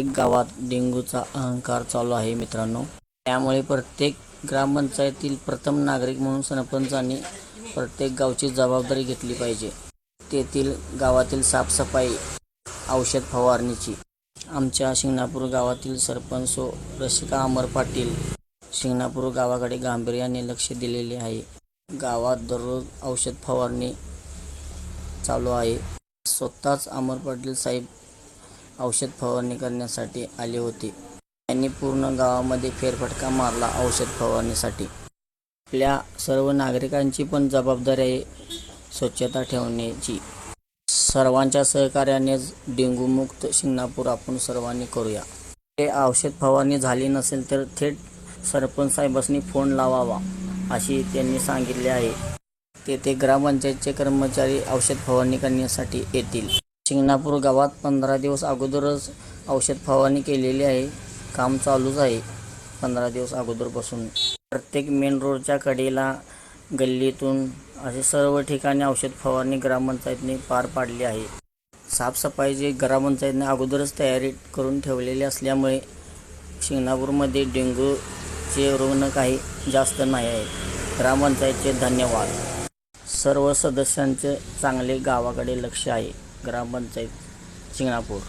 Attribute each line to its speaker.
Speaker 1: प्रत्येक गावात डेंग्यूचा अहंकार चालू आहे मित्रांनो. त्यामुळे प्रत्येक ग्रामपंचायतील प्रथम नागरिक म्हणून सरपंचांनी प्रत्येक गावची जबाबदारी घेतली पाहिजे. तेथील गावातील साफसफाई औषध फवारणीची. आमच्या शिंगणापूर गावातील सरपंच सो रसिका अमर पाटील शिंगणापूर गावाकडे गांभीर्याने लक्ष दिलेले आहे. गावात दररोज औषध फवारणी चालू आहे. स्वतःच अमर पाटील साहेब औषध फवारणी करण्यासाठी आले होते. त्यांनी पूर्ण गावामध्ये फेरफटका मारला औषध फवारणीसाठी. आपल्या सर्व नागरिकांची पण जबाबदारी आहे स्वच्छता ठेवण्याची. सर्वांच्या सहकार्यानेच डेंग्यूमुक्त शिंगणापूर आपण सर्वांनी करूया. ते औषध फवारणी झाली नसेल तर थेट सरपंच साहेबांनी फोन लावावा अशी त्यांनी सांगितले आहे. तेथे ग्रामपंचायतचे कर्मचारी औषध फवारणी करण्यासाठी येतील. शिंगणापूर गावात पंधरा दिवस अगोदरच औषध फवारणी केलेली आहे. काम चालूच आहे पंधरा दिवस अगोदरपासून. प्रत्येक मेन रोडच्या कडेला गल्लीतून असे सर्व ठिकाणी औषध फवारणी ग्रामपंचायतने पार पाडली आहे. साफसफाईची ग्रामपंचायतने अगोदरच तयारी करून ठेवलेली असल्यामुळे शिंगणापूरमध्ये डेंग्यूचे रुग्ण काही जास्त नाही आहेत ग्रामपंचायतचे धन्यवाद. सर्व सदस्यांचे चांगले गावाकडे लक्ष आहे. ग्रामपंचायत शिंगणापूर